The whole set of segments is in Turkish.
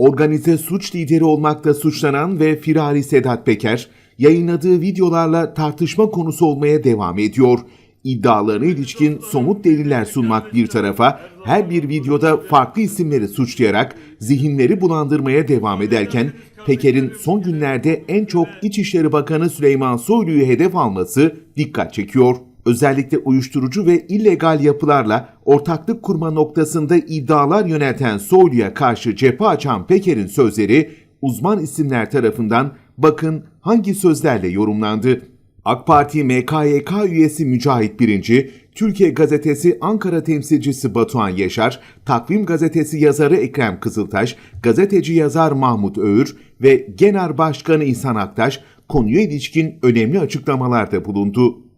Organize suç lideri olmakla suçlanan ve firari Sedat Peker, yayınladığı videolarla tartışma konusu olmaya devam ediyor. İddialarına ilişkin somut deliller sunmak bir tarafa, her bir videoda farklı isimleri suçlayarak zihinleri bulandırmaya devam ederken, Peker'in son günlerde en çok İçişleri Bakanı Süleyman Soylu'yu hedef alması dikkat çekiyor. Özellikle uyuşturucu ve illegal yapılarla ortaklık kurma noktasında iddialar yönelten Soylu'ya karşı cephe açan Peker'in sözleri uzman isimler tarafından bakın hangi sözlerle yorumlandı. AK Parti MKYK üyesi Mücahit Birinci, Türkiye Gazetesi Ankara temsilcisi Batuhan Yaşar, Takvim Gazetesi yazarı Ekrem Kızıltaş, gazeteci yazar Mahmut Öğür ve Genar Başkanı İhsan Aktaş konuya ilişkin önemli açıklamalarda bulundu.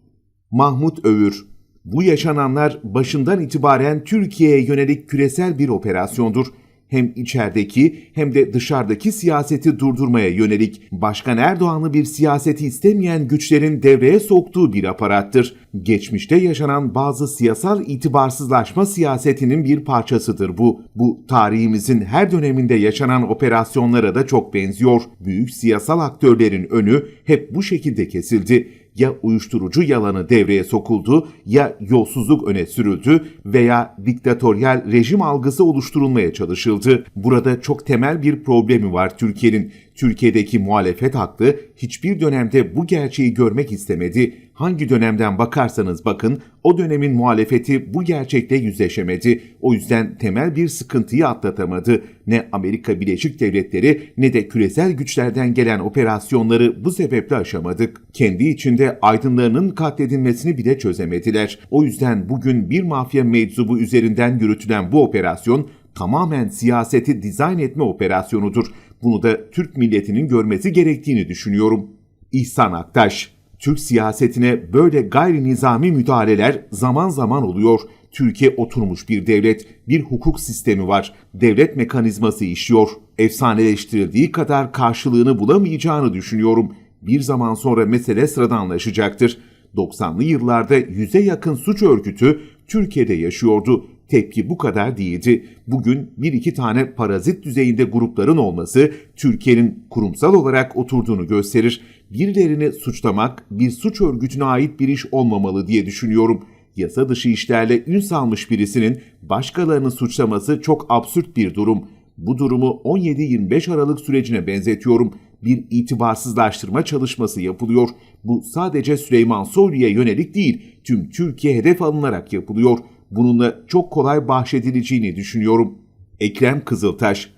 Mahmut Övür. Bu yaşananlar başından itibaren Türkiye'ye yönelik küresel bir operasyondur. Hem içerideki hem de dışarıdaki siyaseti durdurmaya yönelik Başkan Erdoğan'lı bir siyaseti istemeyen güçlerin devreye soktuğu bir aparattır. Geçmişte yaşanan bazı siyasal itibarsızlaşma siyasetinin bir parçasıdır bu. Bu tarihimizin her döneminde yaşanan operasyonlara da çok benziyor. Büyük siyasal aktörlerin önü hep bu şekilde kesildi ya uyuşturucu yalanı devreye sokuldu, ya yolsuzluk öne sürüldü veya diktatöryel rejim algısı oluşturulmaya çalışıldı. Burada çok temel bir problemi var Türkiye'nin. Türkiye'deki muhalefet haklı hiçbir dönemde bu gerçeği görmek istemedi. Hangi dönemden bakarsanız bakın o dönemin muhalefeti bu gerçekle yüzleşemedi. O yüzden temel bir sıkıntıyı atlatamadı. Ne Amerika Birleşik Devletleri ne de küresel güçlerden gelen operasyonları bu sebeple aşamadık. Kendi içinde aydınlarının katledilmesini bile çözemediler. O yüzden bugün bir mafya meczubu üzerinden yürütülen bu operasyon tamamen siyaseti dizayn etme operasyonudur. Bunu da Türk milletinin görmesi gerektiğini düşünüyorum. İhsan Aktaş Türk siyasetine böyle gayri nizami müdahaleler zaman zaman oluyor. Türkiye oturmuş bir devlet, bir hukuk sistemi var. Devlet mekanizması işliyor. Efsaneleştirildiği kadar karşılığını bulamayacağını düşünüyorum. Bir zaman sonra mesele sıradanlaşacaktır. 90'lı yıllarda yüze yakın suç örgütü Türkiye'de yaşıyordu. Tepki bu kadar değildi. Bugün bir iki tane parazit düzeyinde grupların olması Türkiye'nin kurumsal olarak oturduğunu gösterir. Birilerini suçlamak bir suç örgütüne ait bir iş olmamalı diye düşünüyorum. Yasa dışı işlerle ün salmış birisinin başkalarını suçlaması çok absürt bir durum. Bu durumu 17-25 Aralık sürecine benzetiyorum. Bir itibarsızlaştırma çalışması yapılıyor. Bu sadece Süleyman Soylu'ya yönelik değil, tüm Türkiye hedef alınarak yapılıyor. Bununla çok kolay bahşedileceğini düşünüyorum. Ekrem Kızıltaş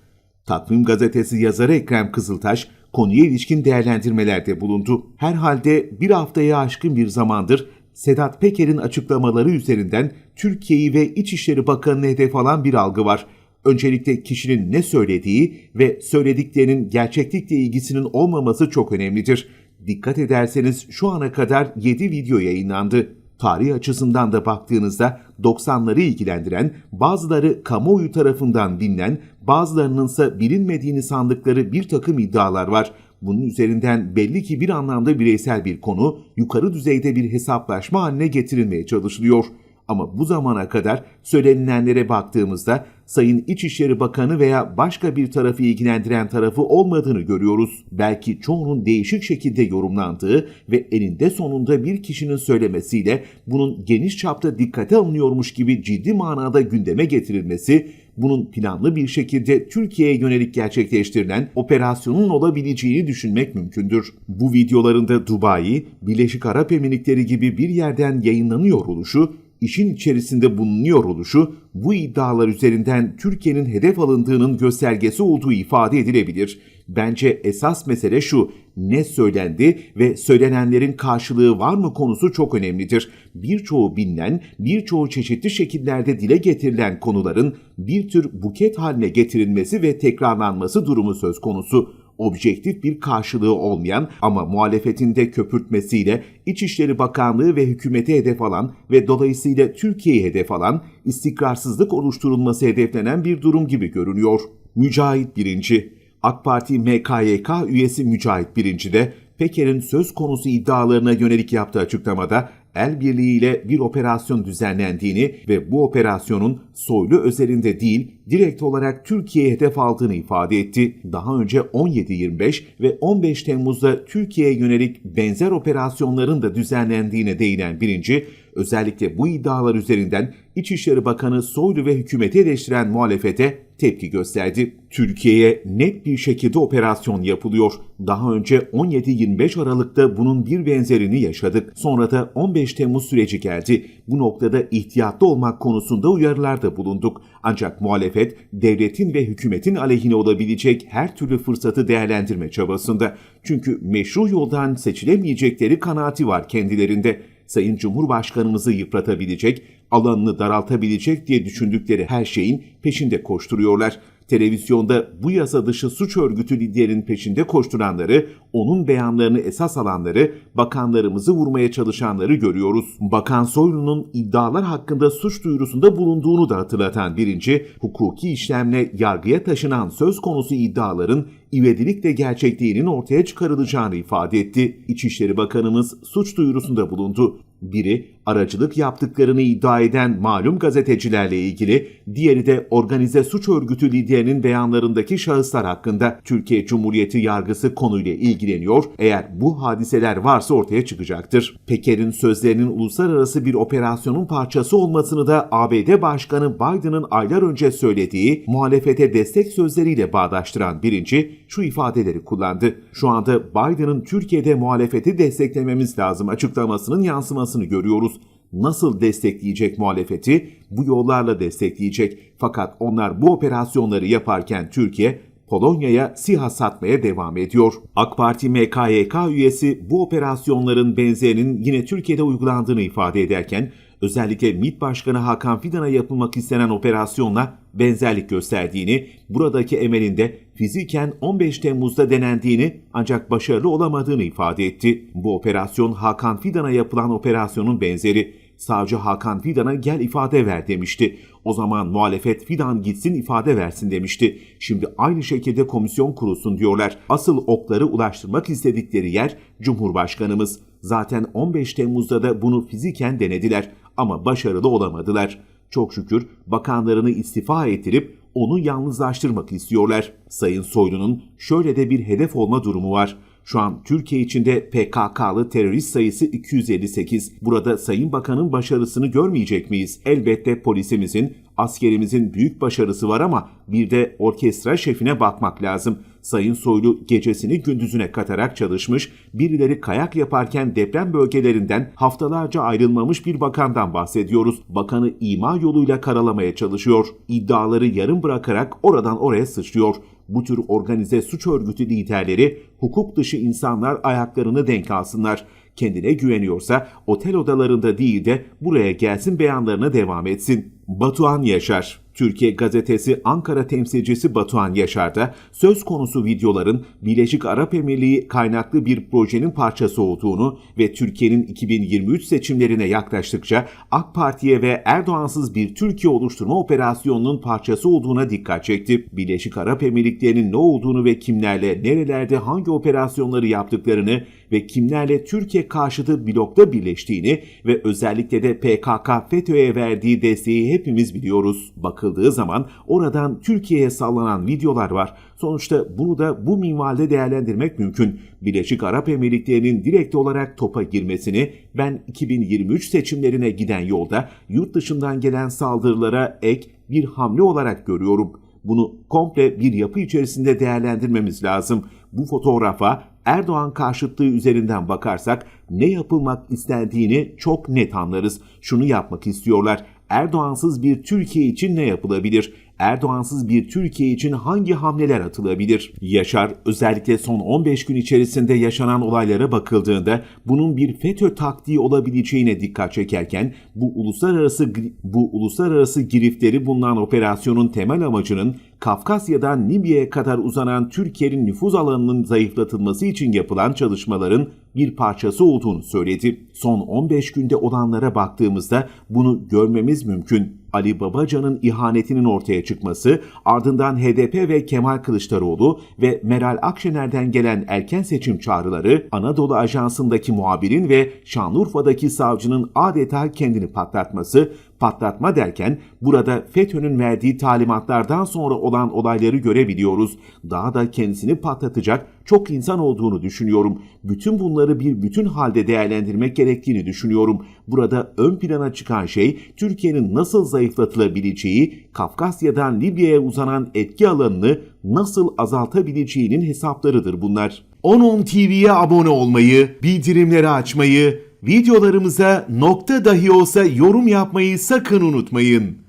Takvim Gazetesi yazarı Ekrem Kızıltaş konuya ilişkin değerlendirmelerde bulundu. Herhalde bir haftaya aşkın bir zamandır Sedat Peker'in açıklamaları üzerinden Türkiye'yi ve İçişleri Bakanı'nı hedef alan bir algı var. Öncelikle kişinin ne söylediği ve söylediklerinin gerçeklikle ilgisinin olmaması çok önemlidir. Dikkat ederseniz şu ana kadar 7 video yayınlandı. Tarih açısından da baktığınızda 90'ları ilgilendiren, bazıları kamuoyu tarafından bilinen, bazılarının ise bilinmediğini sandıkları bir takım iddialar var. Bunun üzerinden belli ki bir anlamda bireysel bir konu, yukarı düzeyde bir hesaplaşma haline getirilmeye çalışılıyor. Ama bu zamana kadar söylenilenlere baktığımızda Sayın İçişleri Bakanı veya başka bir tarafı ilgilendiren tarafı olmadığını görüyoruz. Belki çoğunun değişik şekilde yorumlandığı ve eninde sonunda bir kişinin söylemesiyle bunun geniş çapta dikkate alınıyormuş gibi ciddi manada gündeme getirilmesi bunun planlı bir şekilde Türkiye'ye yönelik gerçekleştirilen operasyonun olabileceğini düşünmek mümkündür. Bu videolarında Dubai, Birleşik Arap Emirlikleri gibi bir yerden yayınlanıyor oluşu işin içerisinde bulunuyor oluşu bu iddialar üzerinden Türkiye'nin hedef alındığının göstergesi olduğu ifade edilebilir. Bence esas mesele şu, ne söylendi ve söylenenlerin karşılığı var mı konusu çok önemlidir. Birçoğu bilinen, birçoğu çeşitli şekillerde dile getirilen konuların bir tür buket haline getirilmesi ve tekrarlanması durumu söz konusu objektif bir karşılığı olmayan ama muhalefetinde köpürtmesiyle İçişleri Bakanlığı ve hükümeti hedef alan ve dolayısıyla Türkiye'yi hedef alan istikrarsızlık oluşturulması hedeflenen bir durum gibi görünüyor. Mücahit Birinci AK Parti MKYK üyesi Mücahit Birinci de Peker'in söz konusu iddialarına yönelik yaptığı açıklamada el birliğiyle bir operasyon düzenlendiğini ve bu operasyonun soylu özelinde değil, direkt olarak Türkiye'ye hedef aldığını ifade etti. Daha önce 17-25 ve 15 Temmuz'da Türkiye'ye yönelik benzer operasyonların da düzenlendiğine değinen birinci, özellikle bu iddialar üzerinden İçişleri Bakanı Soylu ve hükümeti eleştiren muhalefete tepki gösterdi. Türkiye'ye net bir şekilde operasyon yapılıyor. Daha önce 17-25 Aralık'ta bunun bir benzerini yaşadık. Sonra da 15 Temmuz süreci geldi. Bu noktada ihtiyatlı olmak konusunda uyarılarda bulunduk. Ancak muhalefet devletin ve hükümetin aleyhine olabilecek her türlü fırsatı değerlendirme çabasında. Çünkü meşru yoldan seçilemeyecekleri kanaati var kendilerinde. Sayın Cumhurbaşkanımızı yıpratabilecek, alanını daraltabilecek diye düşündükleri her şeyin peşinde koşturuyorlar. Televizyonda bu yasa dışı suç örgütü liderinin peşinde koşturanları, onun beyanlarını esas alanları, bakanlarımızı vurmaya çalışanları görüyoruz. Bakan Soylu'nun iddialar hakkında suç duyurusunda bulunduğunu da hatırlatan birinci, hukuki işlemle yargıya taşınan söz konusu iddiaların ivedilikle gerçekliğinin ortaya çıkarılacağını ifade etti. İçişleri Bakanımız suç duyurusunda bulundu. Biri aracılık yaptıklarını iddia eden malum gazetecilerle ilgili, diğeri de organize suç örgütü liderinin beyanlarındaki şahıslar hakkında Türkiye Cumhuriyeti yargısı konuyla ilgileniyor. Eğer bu hadiseler varsa ortaya çıkacaktır. Peker'in sözlerinin uluslararası bir operasyonun parçası olmasını da ABD Başkanı Biden'ın aylar önce söylediği muhalefete destek sözleriyle bağdaştıran birinci şu ifadeleri kullandı. Şu anda Biden'ın Türkiye'de muhalefeti desteklememiz lazım açıklamasının yansımasını görüyoruz nasıl destekleyecek muhalefeti? Bu yollarla destekleyecek. Fakat onlar bu operasyonları yaparken Türkiye Polonya'ya SİHA satmaya devam ediyor. AK Parti MKYK üyesi bu operasyonların benzerinin yine Türkiye'de uygulandığını ifade ederken özellikle MİT Başkanı Hakan Fidan'a yapılmak istenen operasyonla benzerlik gösterdiğini, buradaki emelinde fiziken 15 Temmuz'da denendiğini ancak başarılı olamadığını ifade etti. Bu operasyon Hakan Fidan'a yapılan operasyonun benzeri. Savcı Hakan Fidan'a gel ifade ver demişti. O zaman muhalefet Fidan gitsin ifade versin demişti. Şimdi aynı şekilde komisyon kurulsun diyorlar. Asıl okları ulaştırmak istedikleri yer Cumhurbaşkanımız. Zaten 15 Temmuz'da da bunu fiziken denediler ama başarılı olamadılar. Çok şükür bakanlarını istifa ettirip onu yalnızlaştırmak istiyorlar. Sayın Soylu'nun şöyle de bir hedef olma durumu var. Şu an Türkiye içinde PKK'lı terörist sayısı 258. Burada Sayın Bakan'ın başarısını görmeyecek miyiz? Elbette polisimizin, askerimizin büyük başarısı var ama bir de orkestra şefine bakmak lazım. Sayın Soylu gecesini gündüzüne katarak çalışmış, birileri kayak yaparken deprem bölgelerinden haftalarca ayrılmamış bir bakandan bahsediyoruz. Bakanı ima yoluyla karalamaya çalışıyor. İddiaları yarım bırakarak oradan oraya sıçrıyor. Bu tür organize suç örgütü liderleri hukuk dışı insanlar ayaklarını denk alsınlar. Kendine güveniyorsa otel odalarında değil de buraya gelsin beyanlarına devam etsin. Batuhan Yaşar Türkiye gazetesi Ankara temsilcisi Batuhan Yaşar da söz konusu videoların Birleşik Arap Emirliği kaynaklı bir projenin parçası olduğunu ve Türkiye'nin 2023 seçimlerine yaklaştıkça AK Parti'ye ve Erdoğansız bir Türkiye oluşturma operasyonunun parçası olduğuna dikkat çekti. Birleşik Arap Emirlikleri'nin ne olduğunu ve kimlerle, nerelerde hangi operasyonları yaptıklarını ve kimlerle Türkiye karşıtı blokta birleştiğini ve özellikle de PKK FETÖ'ye verdiği desteği hepimiz biliyoruz. Bakıldığı zaman oradan Türkiye'ye sallanan videolar var. Sonuçta bunu da bu minvalde değerlendirmek mümkün. Birleşik Arap Emirlikleri'nin direkt olarak topa girmesini ben 2023 seçimlerine giden yolda yurt dışından gelen saldırılara ek bir hamle olarak görüyorum. Bunu komple bir yapı içerisinde değerlendirmemiz lazım. Bu fotoğrafa Erdoğan karşıtlığı üzerinden bakarsak ne yapılmak istendiğini çok net anlarız. Şunu yapmak istiyorlar. Erdoğansız bir Türkiye için ne yapılabilir? Erdoğansız bir Türkiye için hangi hamleler atılabilir? Yaşar özellikle son 15 gün içerisinde yaşanan olaylara bakıldığında bunun bir FETÖ taktiği olabileceğine dikkat çekerken bu uluslararası bu uluslararası giriftleri bulunan operasyonun temel amacının Kafkasya'dan Libya'ya kadar uzanan Türkiye'nin nüfuz alanının zayıflatılması için yapılan çalışmaların bir parçası olduğunu söyledi. Son 15 günde olanlara baktığımızda bunu görmemiz mümkün. Ali Babacan'ın ihanetinin ortaya çıkması, ardından HDP ve Kemal Kılıçdaroğlu ve Meral Akşener'den gelen erken seçim çağrıları, Anadolu Ajansı'ndaki muhabirin ve Şanlıurfa'daki savcının adeta kendini patlatması, patlatma derken burada FETÖ'nün verdiği talimatlardan sonra olan olayları görebiliyoruz. Daha da kendisini patlatacak çok insan olduğunu düşünüyorum. Bütün bunları bir bütün halde değerlendirmek gerektiğini düşünüyorum. Burada ön plana çıkan şey Türkiye'nin nasıl zayıflatılabileceği, Kafkasya'dan Libya'ya uzanan etki alanını nasıl azaltabileceğinin hesaplarıdır bunlar. 10 TV'ye abone olmayı, bildirimleri açmayı, videolarımıza nokta dahi olsa yorum yapmayı sakın unutmayın.